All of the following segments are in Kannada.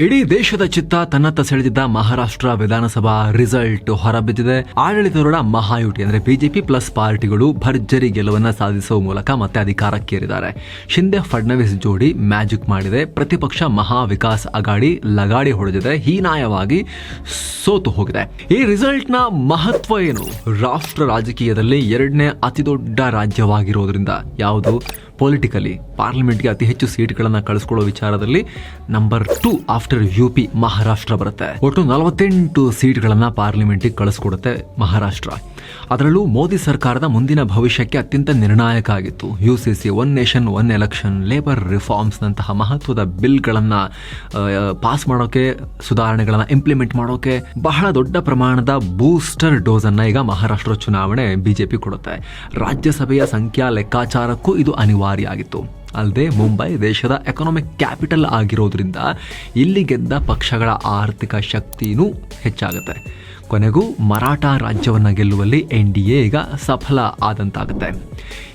ಇಡೀ ದೇಶದ ಚಿತ್ತ ತನ್ನತ್ತ ಸೆಳೆದಿದ್ದ ಮಹಾರಾಷ್ಟ್ರ ವಿಧಾನಸಭಾ ರಿಸಲ್ಟ್ ಹೊರಬಿದ್ದಿದೆ. ಆಡಳಿತಾರೂಢ ಮಹಾಯುಟಿ ಅಂದ್ರೆ ಬಿಜೆಪಿ ಪ್ಲಸ್ ಪಾರ್ಟಿಗಳು ಭರ್ಜರಿ ಗೆಲುವನ್ನ ಸಾಧಿಸುವ ಮೂಲಕ ಮತ್ತೆ ಅಧಿಕಾರಕ್ಕೇರಿದ್ದಾರೆ. ಶಿಂದೆ ಫಡ್ನವೀಸ್ ಜೋಡಿ ಮ್ಯಾಜಿಕ್ ಮಾಡಿದೆ. ಪ್ರತಿಪಕ್ಷ ಮಹಾ ವಿಕಾಸ್ ಅಗಾಡಿ ಲಗಾಡಿ ಹೊಡೆದಿದೆ. ಹೀನಾಯವಾಗಿ ಸೋತು ಹೋಗಿದೆ. ಈ ರಿಸಲ್ಟ್ನ ಮಹತ್ವ ಏನು? ರಾಷ್ಟ್ರ ರಾಜಕೀಯದಲ್ಲಿ ಎರಡನೇ ಅತಿದೊಡ್ಡ ರಾಜ್ಯವಾಗಿರೋದ್ರಿಂದ ಯಾವುದು? ಪೊಲಿಟಿಕಲಿ ಪಾರ್ಲಿಮೆಂಟ್ಗೆ ಅತಿ ಹೆಚ್ಚು ಸೀಟ್ಗಳನ್ನು ಕಳಿಸ್ಕೊಳ್ಳೋ ವಿಚಾರದಲ್ಲಿ number two after U P Maharashtra ಬರುತ್ತೆ. ಒಟ್ಟು ನಲವತ್ತೆಂಟು ಸೀಟ್ಗಳನ್ನು ಪಾರ್ಲಿಮೆಂಟಿಗೆ ಕಳಿಸ್ಕೊಡುತ್ತೆ ಮಹಾರಾಷ್ಟ್ರ. ಅದರಲ್ಲೂ ಮೋದಿ ಸರ್ಕಾರದ ಮುಂದಿನ ಭವಿಷ್ಯಕ್ಕೆ ಅತ್ಯಂತ ನಿರ್ಣಾಯಕ ಆಗಿತ್ತು. U C C one nation one election labour ರಿಫಾರ್ಮ್ಸ್ನಂತಹ ಮಹತ್ವದ ಬಿಲ್ಗಳನ್ನು ಪಾಸ್ ಮಾಡೋಕೆ, ಸುಧಾರಣೆಗಳನ್ನು ಇಂಪ್ಲಿಮೆಂಟ್ ಮಾಡೋಕೆ ಬಹಳ ದೊಡ್ಡ ಪ್ರಮಾಣದ ಬೂಸ್ಟರ್ ಡೋಸ್ ಅನ್ನ ಈಗ ಮಹಾರಾಷ್ಟ್ರ ಚುನಾವಣೆ ಬಿಜೆಪಿ ಕೊಡುತ್ತೆ. ರಾಜ್ಯಸಭೆಯ ಸಂಖ್ಯಾ ಲೆಕ್ಕಾಚಾರಕ್ಕೂ ಇದು ಅನಿವಾರ್ಯ. ಆಗಿತ್ತು. ಅಲ್ಲದೆ ಮುಂಬೈ ದೇಶದ ಎಕನಾಮಿಕ್ ಕ್ಯಾಪಿಟಲ್ ಆಗಿರೋದ್ರಿಂದ ಇಲ್ಲಿ ಗೆದ್ದ ಪಕ್ಷಗಳ ಆರ್ಥಿಕ ಶಕ್ತಿನೂ ಹೆಚ್ಚಾಗುತ್ತೆ. ಕೊನೆಗೂ ಮರಾಠ ರಾಜ್ಯವನ್ನು ಗೆಲ್ಲುವಲ್ಲಿ ಎನ್ ಡಿ ಎ ಈಗ ಸಫಲ ಆದಂತಾಗುತ್ತೆ.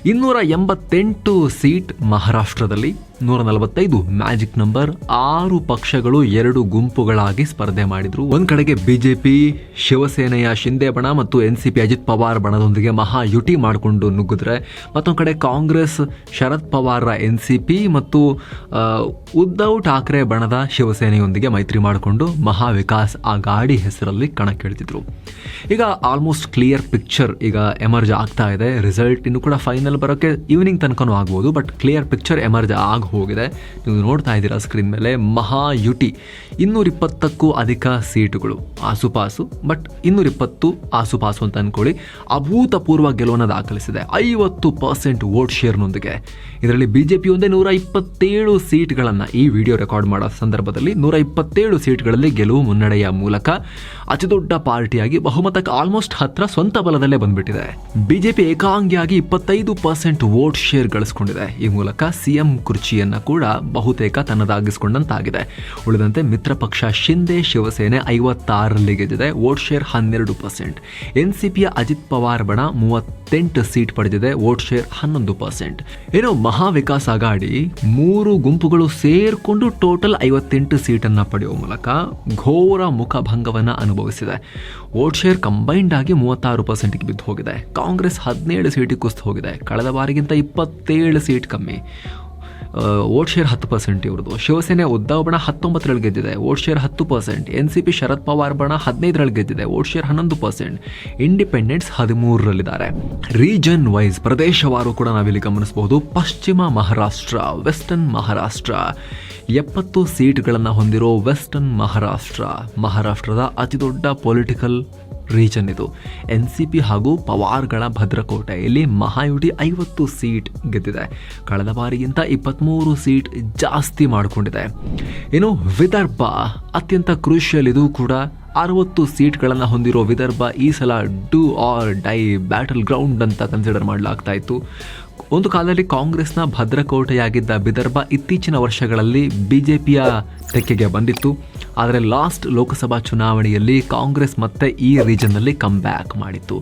ಇನ್ನೂರ ಎಂಬತ್ತೆಂಟು ಸೀಟ್ ಮಹಾರಾಷ್ಟ್ರದಲ್ಲಿ ನೂರ ನಲವತ್ತೈದು ಮ್ಯಾಜಿಕ್ ನಂಬರ್. ಆರು ಪಕ್ಷಗಳು ಎರಡು ಗುಂಪುಗಳಾಗಿ ಸ್ಪರ್ಧೆ ಮಾಡಿದ್ರು. ಒಂದ್ ಕಡೆಗೆ ಬಿಜೆಪಿ, ಶಿವಸೇನೆಯ ಶಿಂದೆ ಬಣ ಮತ್ತು N C P Ajit Pawar ಬಣದೊಂದಿಗೆ Mahayuti ಮಾಡಿಕೊಂಡು ನುಗ್ಗಿದ್ರೆ. ಮತ್ತೊಂದು ಕಡೆ ಕಾಂಗ್ರೆಸ್, ಶರದ್ ಪವಾರ್ರ ಎನ್ ಸಿ ಪಿ ಮತ್ತು ಉದ್ಧವ್ ಠಾಕ್ರೆ ಬಣದ ಶಿವಸೇನೆಯೊಂದಿಗೆ ಮೈತ್ರಿ ಮಾಡಿಕೊಂಡು ಮಹಾ ವಿಕಾಸ್ ಗಾಡಿ ಹೆಸರಲ್ಲಿ ಕಣಕ್ಕಿಳಿದಿದ್ರು. ಈಗ ಆಲ್ಮೋಸ್ಟ್ ಕ್ಲಿಯರ್ ಪಿಕ್ಚರ್ ಈಗ ಎಮರ್ಜ್ ಆಗ್ತಾ ಇದೆ. ರಿಸಲ್ಟ್ ಇನ್ನು ಕೂಡ ಫೈನಲ್ ಬರೋಕ್ಕೆ ಈವ್ನಿಂಗ್ ತನಕನೂ ಆಗ್ಬೋದು ಬಟ್ ಕ್ಲಿಯರ್ ಪಿಕ್ಚರ್ ಎಮರ್ಜ್ ಆಗಿ ಹೋಗಿದೆ. ನೀವು ನೋಡ್ತಾ ಇದ್ದೀರಾ ಸ್ಕ್ರೀನ್ ಮೇಲೆ ಮಹಾ ಯುಟಿ. ಇನ್ನೂರ ಇಪ್ಪತ್ತಕ್ಕೂ ಅಧಿಕ ಸೀಟುಗಳು. ಆಸುಪಾಸು ಬಟ್ ಇನ್ನೂರ ಇಪ್ಪತ್ತು ಆಸುಪಾಸು ಅಂತ ಅಂದ್ಕೊಳ್ಳಿ ಅಭೂತಪೂರ್ವ ಗೆಲುವನ್ನು ದಾಖಲಿಸಿದೆ. ಐವತ್ತು ಪರ್ಸೆಂಟ್ ವೋಟ್ ಶೇರ್ನೊಂದಿಗೆ ಇದರಲ್ಲಿ ಬಿಜೆಪಿ ಒಂದೇ ನೂರ ಇಪ್ಪತ್ತೇಳು ಸೀಟ್ಗಳನ್ನು ಈ ವಿಡಿಯೋ ರೆಕಾರ್ಡ್ ಮಾಡೋ ಸಂದರ್ಭದಲ್ಲಿ ನೂರ ಇಪ್ಪತ್ತೇಳು ಸೀಟ್ಗಳಲ್ಲಿ ಗೆಲುವು ಮುನ್ನಡೆಯ ಮೂಲಕ ಅತಿದೊಡ್ಡ ಪಾರ್ಟಿಯಾಗಿ ಬಹುಮತಕ್ಕೆ ಆಲ್ಮೋಸ್ಟ್ ಹತ್ರ ಸ್ವಂತ ಬಲದಲ್ಲೇ ಬಂದ್ಬಿಟ್ಟಿದೆ. ಬಿಜೆಪಿ ಏಕಾಂಗಿಯಾಗಿ ಇಪ್ಪತ್ತೈದು ಪರ್ಸೆಂಟ್ ವೋಟ್ ಶೇರ್ ಗಳಿಸಿಕೊಂಡಿದೆ. ಈ ಮೂಲಕ ಸಿಎಂ ಕುರ್ಚಿಯನ್ನ ಕೂಡ ಬಹುತೇಕ ತನ್ನದಾಗಿಸಿಕೊಂಡಂತಾಗಿದೆ. ಉಳಿದಂತೆ ಮಿತ್ರ ಪಕ್ಷ ಶಿಂದೆ ಶಿವಸೇನೆ ಐವತ್ತಾರರಲ್ಲಿ ಗೆದ್ದಿದೆ, ವೋಟ್ ಶೇರ್ ಹನ್ನೆರಡು ಪರ್ಸೆಂಟ್. ಎನ್ ಸಿ ಪಿಯ ಅಜಿತ್ ಪವಾರ್ ಬಣ ಮೂವತ್ತೆಂಟು ಸೀಟ್ ಪಡೆದಿದೆ, ವೋಟ್ ಶೇರ್ ಹನ್ನೊಂದು ಪರ್ಸೆಂಟ್. ಏನೋ ಮಹಾವಿಕಾಸ್ ಅಗಾಡಿ ಮೂರು ಗುಂಪುಗಳು ಸೇರ್ಕೊಂಡು ಟೋಟಲ್ ಐವತ್ತೆಂಟು ಸೀಟನ್ನು ಪಡೆಯುವ ಮೂಲಕ ಘೋರ ಮುಖಭಂಗವನ್ನು ಅನುಭವಿಸಿದೆ. ವೋಟ್ ಶೇರ್ ಕಂಬೈನ್ಡ್ ಆಗಿ ಮೂವತ್ತಾರು ಪರ್ಸೆಂಟ್ಗೆ ಬಿದ್ದು ಹೋಗಿದೆ. ಕಾಂಗ್ರೆಸ್ ಹದಿನೇಳು ಸೀಟಿಗೆ ಕುಸಿದು ಹೋಗಿದೆ. ಕಳೆದ ಬಾರಿಗಿಂತ ಇಪ್ಪತ್ತೇಳು ಸೀಟ್ ಕಮ್ಮಿ. ವೋಟ್ ಶೇರ್ ಹತ್ತು ಪರ್ಸೆಂಟ್ ಇವ್ರದ್ದು. ಶಿವಸೇನೆ ಉದ್ಧವ್ ಬಣ ಹತ್ತೊಂಬತ್ತರಲ್ಲಿ ಗೆದ್ದಿದೆ. ವೋಟ್ ಶೇರ್ ಹತ್ತು percent N C P Sharad Pawar ಬಣ ಹದಿನೈದರಲ್ಲಿ ಗೆದ್ದಿದೆ. ವೋಟ್ ಶೇರ್ ಹನ್ನೊಂದು ಪರ್ಸೆಂಟ್ ಇಂಡಿಪೆಂಡೆಂಟ್ಸ್ ಹದಿಮೂರರಲ್ಲಿದ್ದಾರೆ. ರೀಜನ್ ವೈಸ್ ಪ್ರದೇಶವಾರು ಕೂಡ ನಾವಿಲ್ಲಿ ಗಮನಿಸಬಹುದು. ಪಶ್ಚಿಮ ಮಹಾರಾಷ್ಟ್ರ ವೆಸ್ಟರ್ನ್ ಮಹಾರಾಷ್ಟ್ರ. ಎಪ್ಪತ್ತು ಸೀಟ್ಗಳನ್ನು ಹೊಂದಿರೋ ವೆಸ್ಟರ್ನ್ ಮಹಾರಾಷ್ಟ್ರ. ಮಹಾರಾಷ್ಟ್ರದ ಅತಿದೊಡ್ಡ ಪೊಲಿಟಿಕಲ್ ರೀಜನ್ ಇದು. ಎನ್ ಸಿ ಪಿ ಹಾಗೂ ಪವಾರ್ಗಳ ಭದ್ರಕೋಟೆ ಇಲ್ಲಿ ಮಹಾಯುಟಿ ಐವತ್ತು ಸೀಟ್ ಗೆದ್ದಿದೆ. ಕಳೆದ ಬಾರಿಗಿಂತ ಇಪ್ಪತ್ತ್ಮೂರು ಸೀಟ್ ಜಾಸ್ತಿ ಮಾಡಿಕೊಂಡಿದೆ. ಇನ್ನು ವಿದರ್ಭ, ಅತ್ಯಂತ ಕ್ರೂಷಿಯಲ್ ಇದು ಕೂಡ ಅರವತ್ತು ಸೀಟ್ಗಳನ್ನು ಹೊಂದಿರೋ ವಿದರ್ಭ ಈ ಸಲ do or die battle ground ಅಂತ ಕನ್ಸಿಡರ್ ಮಾಡಲಾಗ್ತಾ ಇತ್ತು. ಒಂದು ಕಾಲದಲ್ಲಿ ಕಾಂಗ್ರೆಸ್ನ ಭದ್ರಕೋಟೆಯಾಗಿದ್ದ ವಿದರ್ಭ ಇತ್ತೀಚಿನ ವರ್ಷಗಳಲ್ಲಿ ಬಿಜೆಪಿಯ ತೆಕ್ಕೆಗೆ ಬಂದಿತ್ತು. ಆದರೆ ಲಾಸ್ಟ್ ಲೋಕಸಭಾ ಚುನಾವಣೆಯಲ್ಲಿ ಕಾಂಗ್ರೆಸ್ ಮತ್ತೆ ಈ ರೀಜನ್ನಲ್ಲಿ ಕಮ್ ಬ್ಯಾಕ್ ಮಾಡಿತ್ತು.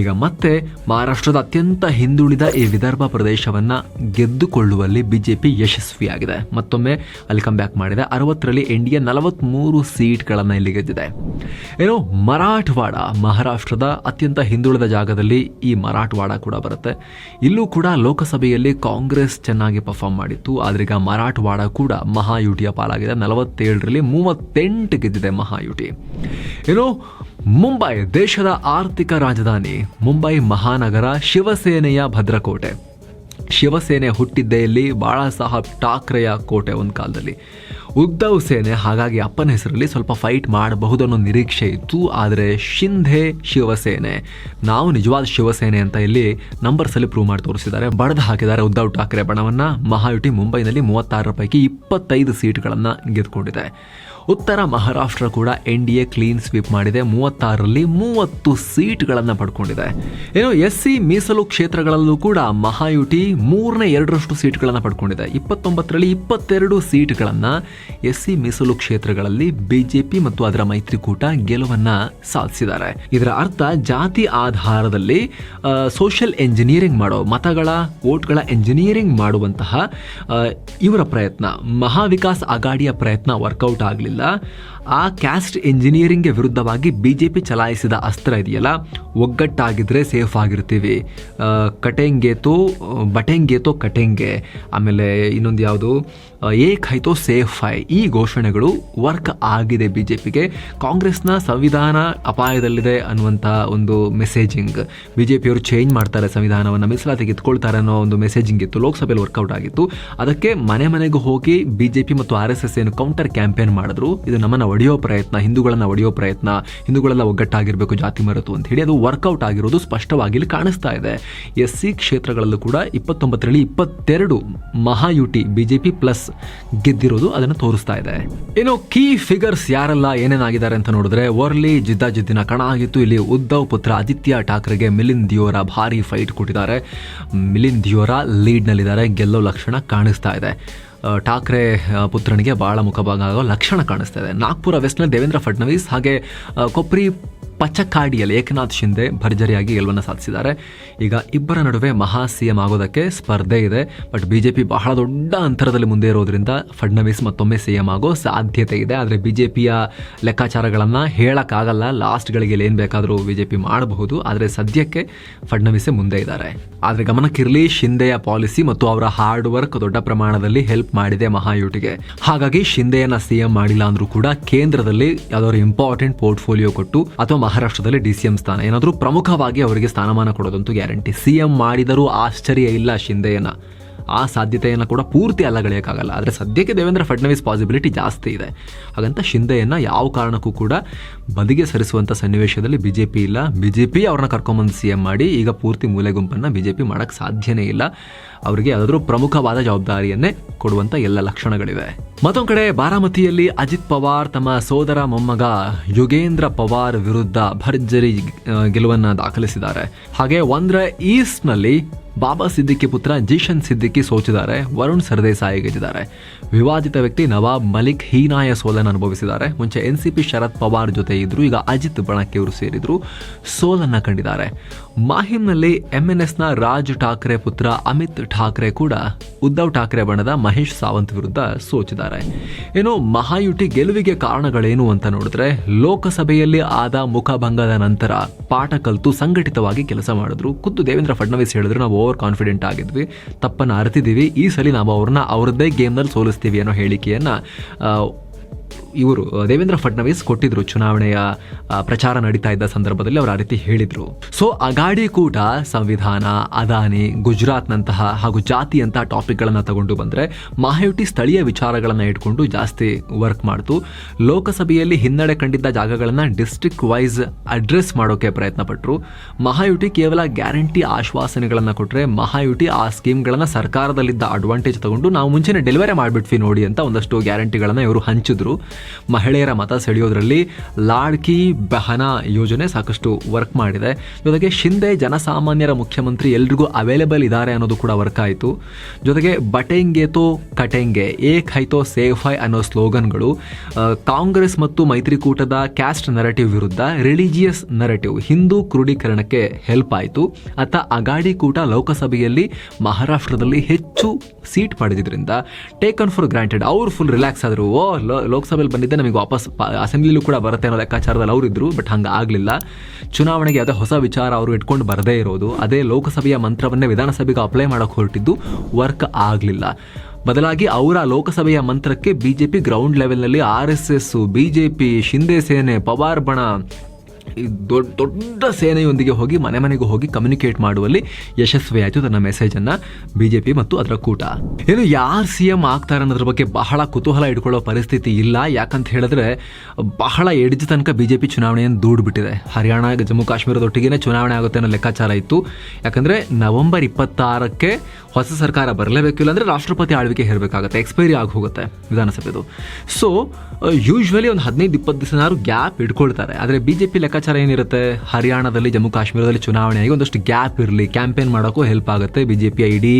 ಈಗ ಮತ್ತೆ ಮಹಾರಾಷ್ಟ್ರದ ಅತ್ಯಂತ ಹಿಂದುಳಿದ ಈ ವಿದರ್ಭ ಪ್ರದೇಶವನ್ನು ಗೆದ್ದುಕೊಳ್ಳುವಲ್ಲಿ ಬಿಜೆಪಿ ಯಶಸ್ವಿಯಾಗಿದೆ. ಮತ್ತೊಮ್ಮೆ ಅಲ್ಲಿ ಕಮ್ ಬ್ಯಾಕ್ ಮಾಡಿದೆ ಅರವತ್ತರಲ್ಲಿ ಎನ್ ಡಿ ಎ ನಲವತ್ತ್ಮೂರು ಸೀಟ್ಗಳನ್ನು ಇಲ್ಲಿ ಗೆದ್ದಿದೆ. ಏನು ಮರಾಠವಾಡ ಮಹಾರಾಷ್ಟ್ರದ ಅತ್ಯಂತ ಹಿಂದುಳಿದ ಜಾಗದಲ್ಲಿ ಈ ಮರಾಠವಾಡ ಕೂಡ ಬರುತ್ತೆ. ಇಲ್ಲೂ ಕೂಡ ಲೋಕಸಭೆಯಲ್ಲಿ ಕಾಂಗ್ರೆಸ್ ಚೆನ್ನಾಗಿ ಪರ್ಫಾರ್ಮ್ ಮಾಡಿತ್ತು. ಆದ್ರೆ ಮರಾಠವಾಡ ಕೂಡ ಮಹಾಯುಟಿಯ ಪಾಲಾಗಿದೆ. ನಲವತ್ತೇಳರಲ್ಲಿ ಮೂವತ್ತೆಂಟು ಗೆದ್ದಿದೆ ಮಹಾಯುಟಿ ಏನು ಮುಂಬೈ, ದೇಶದ ಆರ್ಥಿಕ ರಾಜಧಾನಿ ಮುಂಬೈ ಮಹಾನಗರ ಶಿವಸೇನೆಯ ಭದ್ರಕೋಟೆ. ಶಿವಸೇನೆ ಹುಟ್ಟಿದ್ದೇ ಇಲ್ಲಿ ಬಾಳಾ ಸಾಹೇಬ್ ಠಾಕ್ರೆಯ ಕೋಟೆ ಒಂದು ಕಾಲದಲ್ಲಿ. ಉದ್ಧವ್ ಸೇನೆ ಹಾಗಾಗಿ ಅಪ್ಪನ ಹೆಸರಲ್ಲಿ ಸ್ವಲ್ಪ ಫೈಟ್ ಮಾಡಬಹುದು ಅನ್ನೋ ನಿರೀಕ್ಷೆ ಇತ್ತು, ಆದರೆ ಶಿಂಧೆ ಶಿವಸೇನೆ, ನಾವು ನಿಜವಾದ ಶಿವಸೇನೆ ಅಂತ ಇಲ್ಲಿ ನಂಬರ್ಸಲ್ಲಿ ಪ್ರೂವ್ ಮಾಡಿ ತೋರಿಸಿದ್ದಾರೆ. ಬಡದು ಹಾಕಿದ್ದಾರೆ ಉದ್ಧವ್ ಠಾಕ್ರೆ ಬಣವನ್ನು. ಮಹಾಯುಟಿ ಮುಂಬೈನಲ್ಲಿ ಮೂವತ್ತಾರರ ಪೈಕಿ ಇಪ್ಪತ್ತೈದು ಸೀಟ್ಗಳನ್ನು ಗೆದ್ದುಕೊಂಡಿದೆ ಉತ್ತರ ಮಹಾರಾಷ್ಟ್ರ ಕೂಡ N D A clean sweep ಮಾಡಿದೆ. ಮೂವತ್ತಾರರಲ್ಲಿ ಮೂವತ್ತು ಸೀಟ್ಗಳನ್ನು ಪಡ್ಕೊಂಡಿದೆ. ಏನು ಎಸ್ ಸಿ ಮೀಸಲು ಕ್ಷೇತ್ರಗಳಲ್ಲೂ ಕೂಡ ಮಹಾಯುಟಿ ಮೂರನೇ ಎರಡರಷ್ಟು ಸೀಟ್ಗಳನ್ನು ಪಡ್ಕೊಂಡಿದೆ. ಇಪ್ಪತ್ತೊಂಬತ್ತರಲ್ಲಿ ಇಪ್ಪತ್ತೆರಡು ಸೀಟ್ಗಳನ್ನು ಎಸ್ ಸಿ ಮೀಸಲು ಕ್ಷೇತ್ರಗಳಲ್ಲಿ ಬಿಜೆಪಿ ಮತ್ತು ಅದರ ಮೈತ್ರಿಕೂಟ ಗೆಲುವನ್ನ ಸಾಧಿಸಿದ್ದಾರೆ. ಇದರ ಅರ್ಥ ಜಾತಿ ಆಧಾರದಲ್ಲಿ ಸೋಷಿಯಲ್ ಎಂಜಿನಿಯರಿಂಗ್ ಮಾಡೋ ಮತಗಳ, ವೋಟ್ಗಳ ಎಂಜಿನಿಯರಿಂಗ್ ಮಾಡುವಂತಹ ಇವರ ಪ್ರಯತ್ನ. ಮಹಾವಿಕಾಸ್ ಅಗಾಡಿಯ ಪ್ರಯತ್ನ ವರ್ಕೌಟ್ ಆಗಲಿಲ್ಲ. ಆ ಕ್ಯಾಸ್ಟ್ ಇಂಜಿನಿಯರಿಂಗ್ಗೆ ವಿರುದ್ಧವಾಗಿ ಬಿ ಜೆ ಪಿ ಚಲಾಯಿಸಿದ ಅಸ್ತ್ರ ಇದೆಯಲ್ಲ, ಒಗ್ಗಟ್ಟಾಗಿದ್ರೆ ಸೇಫ್ ಆಗಿರ್ತೀವಿ. ಕಟೆಂಗೆ ತೋ ಕಟೆಂಗೆ, ಆಮೇಲೆ ಇನ್ನೊಂದು ಯಾವುದು? ಏಕ್ ಹೈತೋ ಸೇಫ್ ಹೈ ಈ ಘೋಷಣೆಗಳು ವರ್ಕ್ ಆಗಿದೆ ಬಿ ಜೆ ಪಿಗೆ ಕಾಂಗ್ರೆಸ್ನ ಸಂವಿಧಾನ ಅಪಾಯದಲ್ಲಿದೆ ಅನ್ನುವಂಥ ಒಂದು ಮೆಸೇಜಿಂಗ್. ಬಿ ಜೆ ಪಿಯವರು ಚೇಂಜ್ ಮಾಡ್ತಾರೆ ಸಂವಿಧಾನವನ್ನು ಮೀಸಲಾತಿ ಕಿತ್ಕೊಳ್ತಾರೆ ಅನ್ನೋ ಒಂದು ಮೆಸೇಜಿಂಗ್ ಇತ್ತು, ಲೋಕಸಭೆಯಲ್ಲಿ ವರ್ಕೌಟ್ ಆಗಿತ್ತು. ಅದಕ್ಕೆ ಮನೆ ಮನೆಗೂ ಹೋಗಿ ಬಿ ಜೆ ಪಿ ಮತ್ತು ಆರ್ ಎಸ್ ಎಸ್ ಏನು ಕೌಂಟರ್ ಕ್ಯಾಂಪೇನ್ ಮಾಡಿದ್ರು. ಇದು ನಮ್ಮನ್ನು ಒಡೆಯೋ ಪ್ರಯತ್ನ, ಹಿಂದೂಗಳನ್ನು ಒಡೆಯೋ ಪ್ರಯತ್ನ, ಹಿಂದೂಗಳೆಲ್ಲ ಒಗ್ಗಟ್ಟಾಗಿರಬೇಕು, ಜಾತಿ ಮರೆತು ಅಂತ ಹೇಳಿ ಅದು ವರ್ಕೌಟ್ ಆಗಿರೋದು ಸ್ಪಷ್ಟವಾಗಿ ಇಲ್ಲಿ ಕಾಣಿಸ್ತಾ ಇದೆ. ಎಸ್ ಸಿ ಕ್ಷೇತ್ರಗಳಲ್ಲೂ ಕೂಡ ಇಪ್ಪತ್ತೊಂಬತ್ತರಲ್ಲಿ ಇಪ್ಪತ್ತೆರಡು ಮಹಾಯುಟಿ ಬಿಜೆಪಿ ಪ್ಲಸ್ ಗೆದ್ದಿರೋದು ಅದನ್ನು ತೋರಿಸ್ತಾ ಇದೆ. ಇನ್ನು ಕೀ ಫಿಗರ್ಸ್ ಯಾರೆಲ್ಲ ಏನೇನಾಗಿದ್ದಾರೆ ಅಂತ ನೋಡಿದ್ರೆ ವರ್ಲಿ ಜಿದ್ದಾಜಿದ್ದಿನ ಕಣ ಆಗಿತ್ತು. ಇಲ್ಲಿ ಉದ್ಧವ್ ಪುತ್ರ ಆದಿತ್ಯ ಠಾಕ್ರೆಗೆ ಮಿಲಿಂದ್ ದಿಯೋರ ಭಾರಿ ಫೈಟ್ ಕೊಟ್ಟಿದ್ದಾರೆ. ಮಿಲಿಂದ್ ದಿಯೋರ ಲೀಡ್ನಲ್ಲಿದ್ದಾರೆ ಗೆಲ್ಲೋ ಲಕ್ಷಣ ಕಾಣಿಸ್ತಾ ಇದೆ. ಠಾಕ್ರೆ ಪುತ್ರನಿಗೆ ಬಹಳ ಮುಖಭಾಗ ಆಗೋ ಲಕ್ಷಣ ಕಾಣಿಸ್ತಾ ಇದೆ. ನಾಗ್ಪುರ ವೆಸ್ಟ್ನಲ್ಲಿ ದೇವೇಂದ್ರ ಫಡ್ನವೀಸ್ ಹಾಗೆ ಕೊಪ್ರಿ ಪಚಕಾಡಿಯಲ್ಲಿ ಏಕನಾಥ್ ಶಿಂದೆ ಭರ್ಜರಿಯಾಗಿ ಗೆಲುವನ್ನು ಸಾಧಿಸಿದ್ದಾರೆ. ಈಗ ಇಬ್ಬರ ನಡುವೆ ಮಹಾ ಸಿ ಎಂ ಆಗೋದಕ್ಕೆ ಸ್ಪರ್ಧೆ ಇದೆ. ಬಟ್ ಬಿ ಜೆ ಪಿ ಬಹಳ ದೊಡ್ಡ ಅಂತರದಲ್ಲಿ ಮುಂದೆ ಇರೋದ್ರಿಂದ ಫಡ್ನವೀಸ್ ಮತ್ತೊಮ್ಮೆ ಸಿ ಎಂ ಆಗೋ ಸಾಧ್ಯತೆ ಇದೆ. ಆದರೆ ಬಿ ಜೆ ಪಿಯ ಲೆಕ್ಕಾಚಾರಗಳನ್ನು ಹೇಳೋಕ್ಕಾಗಲ್ಲ. ಲಾಸ್ಟ್ಗಳಿಗೆ ಏನು ಬೇಕಾದರೂ ಬಿ ಜೆ ಪಿ ಮಾಡಬಹುದು. ಆದರೆ ಸದ್ಯಕ್ಕೆ ಫಡ್ನವೀಸೇ ಮುಂದೆ ಇದ್ದಾರೆ. ಆದರೆ ಗಮನಕ್ಕಿರಲಿ, ಶಿಂದೆಯ ಪಾಲಿಸಿ ಮತ್ತು ಅವರ ಹಾರ್ಡ್ ವರ್ಕ್ ದೊಡ್ಡ ಪ್ರಮಾಣದಲ್ಲಿ ಹೆಲ್ಪ್ ಮಾಡಿದೆ ಮಹಾಯುಟಿಗೆ ಹಾಗಾಗಿ ಶಿಂದೆಯನ್ನು ಸಿ ಎಂ ಮಾಡಿಲ್ಲ ಅಂದರೂ ಕೂಡ ಕೇಂದ್ರದಲ್ಲಿ ಯಾವ್ದಾದ್ರು ಇಂಪಾರ್ಟೆಂಟ್ ಪೋರ್ಟ್ಫೋಲಿಯೋ ಕೊಟ್ಟು ಅಥವಾ ಮಹಾರಾಷ್ಟ್ರದಲ್ಲಿ ಡಿ ಸಿ ಎಂ ಸ್ಥಾನ. ಏನಾದರೂ ಪ್ರಮುಖವಾಗಿ ಅವರಿಗೆ ಸ್ಥಾನಮಾನ ಕೊಡೋದಂತೂ ಗ್ಯಾರಂಟಿ. ಸಿ ಎಂ ಮಾಡಿದರೂ ಆಶ್ಚರ್ಯ ಇಲ್ಲ ಶಿಂದೆಯನ್ನು. ಆ ಸಾಧ್ಯತೆಯನ್ನು ಕೂಡ ಪೂರ್ತಿ ಅಲ್ಲಗಳೆಯೋಕ್ಕಾಗಲ್ಲ. ಆದರೆ ಸದ್ಯಕ್ಕೆ ದೇವೇಂದ್ರ ಫಡ್ನವೀಸ್ ಪಾಸಿಬಿಲಿಟಿ ಜಾಸ್ತಿ ಇದೆ. ಹಾಗಂತ ಶಿಂದೆಯನ್ನು ಯಾವ ಕಾರಣಕ್ಕೂ ಕೂಡ ಬದಿಗೆ ಸರಿಸುವಂಥ ಸನ್ನಿವೇಶದಲ್ಲಿ ಬಿ ಜೆ ಪಿ ಇಲ್ಲ. ಬಿ ಜೆ ಪಿ ಅವ್ರನ್ನ ಕರ್ಕೊಂಬಂದು ಸಿ ಎಂ ಮಾಡಿ ಈಗ ಪೂರ್ತಿ ಮೂಲೆ ಗುಂಪನ್ನು ಬಿ ಜೆ ಪಿ ಮಾಡೋಕ್ಕೆ ಸಾಧ್ಯನೇ ಇಲ್ಲ. ಅವರಿಗೆ ಯಾವುದಾದ್ರೂ ಪ್ರಮುಖವಾದ ಜವಾಬ್ದಾರಿಯನ್ನೇ ಕೊಡುವಂಥ ಎಲ್ಲ ಲಕ್ಷಣಗಳಿವೆ. ಮತ್ತೊಂದು ಕಡೆ ಬಾರಾಮತಿಯಲ್ಲಿ ಅಜಿತ್ ಪವಾರ್ ತಮ್ಮ ಸೋದರ ಮೊಮ್ಮಗ ಯುಗೇಂದ್ರ ಪವಾರ್ ವಿರುದ್ಧ ಭರ್ಜರಿ ಗೆಲುವನ್ನ ದಾಖಲಿಸಿದ್ದಾರೆ. ಹಾಗೆ ಒಂದ್ರ ಈಸ್ಟ್ನಲ್ಲಿ ಬಾಬಾ ಸಿದ್ದಿಕಿ ಪುತ್ರ ಜೀಶನ್ ಸಿದ್ದಿಕಿ ಸೋಚಿದ್ದಾರೆ ವರುಣ್ ಸರ್ದೇಸಾಯಿ ಗೆದ್ದಿದ್ದಾರೆ. ವಿವಾದಿತ ವ್ಯಕ್ತಿ ನವಾಬ್ ಮಲಿಕ್ ಹೀನಾಯ ಸೋಲನ್ನು ಅನುಭವಿಸಿದ್ದಾರೆ. ಮುಂಚೆ N C P Sharad Pawar ಜೊತೆ ಇದ್ರು, ಈಗ ಅಜಿತ್ ಬಣಕ್ಕೆ ಇವರು ಸೇರಿದ್ರು, ಸೋಲನ್ನ ಕಂಡಿದ್ದಾರೆ. ಮಾಹಿಮ್ನಲ್ಲಿ ಎಂಎನ್ಎಸ್ನ ರಾಜ್ ಠಾಕ್ರೆ ಪುತ್ರ ಅಮಿತ್ ಠಾಕ್ರೆ ಕೂಡ ಉದ್ಧವ್ ಠಾಕ್ರೆ ಬಣದ ಮಹೇಶ್ ಸಾವಂತ್ ವಿರುದ್ಧ ಸೋಚಿದ್ದಾರೆ ಏನು ಮಹಾಯುಟಿ ಗೆಲುವಿಗೆ ಕಾರಣಗಳೇನು ಅಂತ ನೋಡಿದ್ರೆ, ಲೋಕಸಭೆಯಲ್ಲಿ ಆದ ಮುಖಭಂಗದ ನಂತರ ಪಾಠ ಕಲಿತು ಸಂಘಟಿತವಾಗಿ ಕೆಲಸ ಮಾಡಿದ್ರು. ಖುದ್ದು ದೇವೇಂದ್ರ ಫಡ್ನವೀಸ್ ಹೇಳಿದ್ರು, ನಾವು ಓವರ್ ಕಾನ್ಫಿಡೆಂಟ್ ಆಗಿದ್ವಿ. ತಪ್ಪನ್ನು ಅರಿತಿದ್ದೀವಿ ಈ ಸಲ ನಾವು ಅವ್ರನ್ನ ಅವ್ರದ್ದೇ ಗೇಮ್ನಲ್ಲಿ ಸೋಲಿಸ್ತೀವಿ ಅನ್ನೋ ಹೇಳಿಕೆಯನ್ನ ಇವರು ದೇವೇಂದ್ರ ಫಡ್ನವೀಸ್ ಕೊಟ್ಟಿದ್ರು ಚುನಾವಣೆಯ ಪ್ರಚಾರ ನಡೀತಾ ಇದ್ದ ಸಂದರ್ಭದಲ್ಲಿ ಅವರು ಆ ರೀತಿ ಹೇಳಿದ್ರು. ಸೊ ಅಗಾಡಿ ಕೂಟ ಸಂವಿಧಾನ, ಅದಾನಿ, ಗುಜರಾತ್ನಂತಹ ಹಾಗೂ ಜಾತಿ ಅಂತ ಟಾಪಿಕ್ಗಳನ್ನು ತಗೊಂಡು ಬಂದ್ರೆ ಮಾಹಿತಿ ಸ್ಥಳೀಯ ವಿಚಾರಗಳನ್ನು ಇಟ್ಕೊಂಡು ಜಾಸ್ತಿ ವರ್ಕ್ ಮಾಡ್ತು. ಲೋಕಸಭೆಯಲ್ಲಿ ಹಿನ್ನಡೆ ಕಂಡಿದ್ದ ಜಾಗಗಳನ್ನು ಡಿಸ್ಟ್ರಿಕ್ಟ್ ವೈಸ್ ಅಡ್ರೆಸ್ ಮಾಡೋಕೆ ಪ್ರಯತ್ನ ಪಟ್ಟರು ಮಹಾಯುಟಿ ಕೇವಲ ಗ್ಯಾರಂಟಿ ಆಶ್ವಾಸನೆಗಳನ್ನು ಕೊಟ್ಟರೆ ಮಹಾಯುಟಿ ಆ ಸ್ಕೀಮ್ಗಳನ್ನು ಸರ್ಕಾರದಲ್ಲಿದ್ದ ಅಡ್ವಾಂಟೇಜ್ ತಗೊಂಡು ನಾವು ಮುಂಚೆನೆ ಡೆಲಿವರಿ ಮಾಡಿಬಿಟ್ವಿ ನೋಡಿ ಅಂತ ಒಂದಷ್ಟು ಗ್ಯಾರಂಟಿಗಳನ್ನು ಇವರು ಹಂಚಿದ್ರು. ಮಹಿಳೆಯರ ಮತ ಸೆಳೆಯೋದ್ರಲ್ಲಿ ಲಾಡ್ಕಿ ಬೆಹನ ಯೋಜನೆ ಸಾಕಷ್ಟು ವರ್ಕ್ ಮಾಡಿದೆ. ಜೊತೆಗೆ ಶಿಂದೆ ಜನಸಾಮಾನ್ಯರ ಮುಖ್ಯಮಂತ್ರಿ ಎಲ್ರಿಗೂ ಅವೈಲೇಬಲ್ ಇದ್ದಾರೆ ಅನ್ನೋದು ಕೂಡ ವರ್ಕ್ ಆಯಿತು. ಜೊತೆಗೆ ಬಟೆಂಗೆ ತೋ ಕಟೆಂಗೆ ಏಕ್ ಹೈತೋ ಸೇಫ್ ಐ ಅನ್ನೋ ಸ್ಲೋಗನ್ಗಳು ಕಾಂಗ್ರೆಸ್ ಮತ್ತು ಮೈತ್ರಿಕೂಟದ ಕ್ಯಾಸ್ಟ್ ನರೇಟಿವ್ ವಿರುದ್ಧ ರಿಲಿಜಿಯಸ್ ನರೇಟಿವ್ ಹಿಂದೂ ಕ್ರೋಢೀಕರಣಕ್ಕೆ ಹೆಲ್ಪ್ ಆಯಿತು. ಅತ್ತ ಅಗಾಡಿ ಕೂಟ ಲೋಕಸಭೆಯಲ್ಲಿ ಮಹಾರಾಷ್ಟ್ರದಲ್ಲಿ ಹೆಚ್ಚು ಸೀಟ್ ಪಡೆದಿದ್ದರಿಂದ ಟೇಕನ್ ಫಾರ್ ಗ್ರಾಂಟೆಡ್ ಅವ್ರು ಫುಲ್ ರಿಲ್ಯಾಕ್ಸ್ ಆದರು, ಓ, ಲೋ- ಲೋಕಸಭೆಯಲ್ಲಿ ಬಂದಿದ್ದೆ, ನಮಗೆ ವಾಪಸ್ ಅಸೆಂಬ್ಲಿಲೂ ಕೂಡ ಬರುತ್ತೆ ಅನ್ನೋ ಲೆಕ್ಕಾಚಾರದಲ್ಲಿ ಅವರು ಇದ್ರು, ಬಟ್ ಹಂಗೆ ಆಗಲಿಲ್ಲ. ಚುನಾವಣೆಗೆ ಯಾವುದೇ ಹೊಸ ವಿಚಾರ ಅವರು ಇಟ್ಕೊಂಡು ಬರದೇ ಇರೋದು, ಅದೇ ಲೋಕಸಭೆಯ ಮಂತ್ರವನ್ನೇ ವಿಧಾನಸಭೆಗೆ ಅಪ್ಲೈ ಮಾಡೋಕೆ ಹೊರಟಿದ್ದು ವರ್ಕ್ ಆಗಲಿಲ್ಲ. ಬದಲಾಗಿ ಅವರ ಲೋಕಸಭೆಯ ಮಂತ್ರಕ್ಕೆ B J P ground ಲೆವೆಲ್ನಲ್ಲಿ R S S P Shinde Sena Pawar ಬಣ ದೊಡ್ಡ ದೊಡ್ಡ ಸೇನೆಯೊಂದಿಗೆ ಹೋಗಿ, ಮನೆ ಮನೆಗೂ ಹೋಗಿ ಕಮ್ಯುನಿಕೇಟ್ ಮಾಡುವಲ್ಲಿ ಯಶಸ್ವಿಯಾಯಿತು ತನ್ನ ಮೆಸೇಜನ್ನು ಬಿ ಜೆ ಪಿ ಮತ್ತು ಅದರ ಕೂಟ. ಏನು ಯಾರು ಸಿ ಎಂ ಆಗ್ತಾರೆ ಅನ್ನೋದ್ರ ಬಗ್ಗೆ ಬಹಳ ಕುತೂಹಲ ಇಟ್ಕೊಳ್ಳೋ ಪರಿಸ್ಥಿತಿ ಇಲ್ಲ. ಯಾಕಂತ ಹೇಳಿದ್ರೆ ಬಹಳ ಎಡ್ಜ್ ತನಕ ಬಿ ಜೆ ಪಿ ಚುನಾವಣೆಯನ್ನು ದೂಡ್ಬಿಟ್ಟಿದೆ. ಹರಿಯಾಣ ಜಮ್ಮು ಕಾಶ್ಮೀರದೊಟ್ಟಿಗೆ ಚುನಾವಣೆ ಆಗುತ್ತೆ ಅನ್ನೋ ಲೆಕ್ಕಾಚಾರ ಇತ್ತು. ಯಾಕಂದರೆ ನವೆಂಬರ್ ಇಪ್ಪತ್ತಾರಕ್ಕೆ ಹೊಸ ಸರ್ಕಾರ ಬರಲೇಬೇಕಿಲ್ಲ ಅಂದರೆ ರಾಷ್ಟ್ರಪತಿ ಆಳ್ವಿಕೆ ಹೇರಬೇಕಾಗುತ್ತೆ. ಎಕ್ಸ್ಪೈರಿ ಆಗಿ ಹೋಗುತ್ತೆ ವಿಧಾನಸಭೆದು ಸೊ ಯೂಶ್ವಲಿ ಒಂದು ಹದಿನೈದು, ಇಪ್ಪತ್ತು ದಿವಸನಾರು ಗ್ಯಾಪ್ ಇಟ್ಕೊಳ್ತಾರೆ ಆದರೆ ಬಿ ಜೆ ಪಿ ಲೆಕ್ಕಾಚಾರ ಏನಿರುತ್ತೆ? ಹರಿಯಾಣದಲ್ಲಿ, ಜಮ್ಮು ಕಾಶ್ಮೀರದಲ್ಲಿ ಚುನಾವಣೆಯಾಗಿ ಒಂದಷ್ಟು ಗ್ಯಾಪ್ ಇರಲಿ. ಕ್ಯಾಂಪೇನ್ ಮಾಡೋಕ್ಕೂ ಹೆಲ್ಪ್ ಆಗುತ್ತೆ. ಬಿ ಜೆ ಪಿಯ ಇಡೀ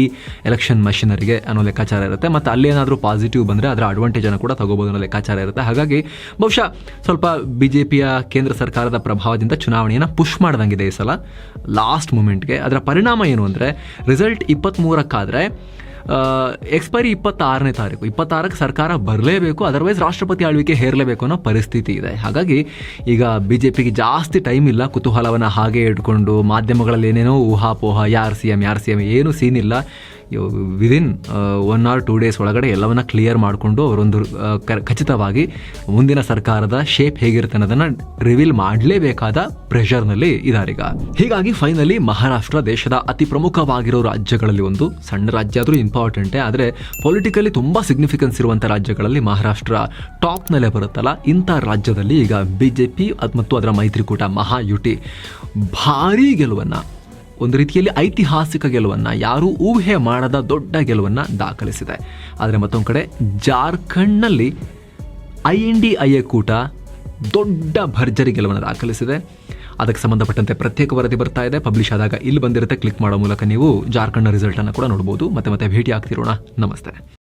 ಎಲೆಕ್ಷನ್ ಮಷಿನರಿಗೆ ಅನ್ನೋ ಲೆಕ್ಕಾಚಾರ ಇರುತ್ತೆ. ಮತ್ತು ಅಲ್ಲೇನಾದರೂ ಪಾಸಿಟಿವ್ ಬಂದರೆ ಅದರ ಅಡ್ವಾಂಟೇಜನ್ನು ಕೂಡ ತಗೋಬೋದು ಅನ್ನೋ ಲೆಕ್ಕಾಚಾರ ಇರುತ್ತೆ. ಹಾಗಾಗಿ ಬಹುಶಃ ಸ್ವಲ್ಪ ಬಿ ಜೆ ಪಿಯ ಕೇಂದ್ರ ಸರ್ಕಾರದ ಪ್ರಭಾವದಿಂದ ಚುನಾವಣೆಯನ್ನು ಪುಷ್ ಮಾಡ್ದಂಗಿದೆ ಈ ಸಲ. ಲಾಸ್ಟ್ ಮೂಮೆಂಟ್ಗೆ ಅದರ ಪರಿಣಾಮ ಏನು ಅಂದರೆ ರಿಸಲ್ಟ್ ಇಪ್ಪತ್ತ್ಮೂರಕ್ಕಾದರೆ ಎಕ್ಸ್ಪೈರಿ ಇಪ್ಪತ್ತಾರನೇ ತಾರೀಕು. ಇಪ್ಪತ್ತಾರಕ್ಕೆ ಸರ್ಕಾರ ಬರಲೇಬೇಕು ಅದರ್ವೈಸ್ ರಾಷ್ಟ್ರಪತಿ ಆಳ್ವಿಕೆ ಹೇರಲೇಬೇಕು ಅನ್ನೋ ಪರಿಸ್ಥಿತಿ ಇದೆ. ಹಾಗಾಗಿ ಈಗ ಬಿ ಜೆ ಪಿಗೆ ಜಾಸ್ತಿ ಟೈಮ್ ಇಲ್ಲ, ಕುತೂಹಲವನ್ನು ಹಾಗೆ ಇಟ್ಕೊಂಡು, ಮಾಧ್ಯಮಗಳಲ್ಲಿ ಏನೇನೋ ಊಹಾಪೋಹ, ಯಾರು ಸಿ ಎಂ ಯಾರು ಸಿ ಎಂ ಏನೂ ಸೀನ್ ಇಲ್ಲ. Within one or two days ಒಳಗಡೆ ಎಲ್ಲವನ್ನ ಕ್ಲಿಯರ್ ಮಾಡಿಕೊಂಡು ಅವರೊಂದು ಖಚಿತವಾಗಿ ಮುಂದಿನ ಸರ್ಕಾರದ ಶೇಪ್ ಹೇಗಿರುತ್ತೆ ಅನ್ನೋದನ್ನ ರಿವೀಲ್ ಮಾಡಲೇಬೇಕಾದ ಪ್ರೆಷರ್ನಲ್ಲಿ ಇದಾರೀಗ ಹೀಗಾಗಿ ಫೈನಲಿ ಮಹಾರಾಷ್ಟ್ರ ದೇಶದ ಅತಿ ಪ್ರಮುಖವಾಗಿರೋ ರಾಜ್ಯಗಳಲ್ಲಿ ಒಂದು. ಸಣ್ಣ ರಾಜ್ಯ ಆದರೂ ಇಂಪಾರ್ಟೆಂಟೇ ಆದರೆ ಪೊಲಿಟಿಕಲಿ ತುಂಬ ಸಿಗ್ನಿಫಿಕೆನ್ಸ್ ಇರುವಂಥ ರಾಜ್ಯಗಳಲ್ಲಿ ಮಹಾರಾಷ್ಟ್ರ ಟಾಪ್ನಲ್ಲೇ ಬರುತ್ತಲ್ಲ. ಇಂಥ ರಾಜ್ಯದಲ್ಲಿ ಈಗ ಬಿ ಜೆ ಪಿ ಮತ್ತು ಅದರ ಮೈತ್ರಿಕೂಟ ಮಹಾಯುಟಿ ಭಾರೀ ಗೆಲುವನ್ನು ಒಂದು ರೀತಿಯಲ್ಲಿ ಐತಿಹಾಸಿಕ ಗೆಲುವನ್ನು, ಯಾರೂ ಊಹೆ ಮಾಡದ ದೊಡ್ಡ ಗೆಲುವನ್ನು ದಾಖಲಿಸಿದೆ. ಆದರೆ ಮತ್ತೊಂದು ಕಡೆ ಜಾರ್ಖಂಡ್ನಲ್ಲಿ I N D I A ಕೂಟ ದೊಡ್ಡ ಭರ್ಜರಿ ಗೆಲುವನ್ನು ದಾಖಲಿಸಿದೆ. ಅದಕ್ಕೆ ಸಂಬಂಧಪಟ್ಟಂತೆ ಪ್ರತ್ಯೇಕ ವರದಿ ಬರ್ತಾ ಇದೆ. ಪಬ್ಲಿಷ್ ಆದಾಗ ಇಲ್ಲಿ ಬಂದಿರುತ್ತೆ, ಕ್ಲಿಕ್ ಮಾಡೋ ಮೂಲಕ ನೀವು ಜಾರ್ಖಂಡ್ನ ರಿಸಲ್ಟನ್ನು ಕೂಡ ನೋಡ್ಬೋದು. ಮತ್ತೆ ಮತ್ತೆ ಭೇಟಿ ಆಗ್ತಿರೋಣ ನಮಸ್ತೆ.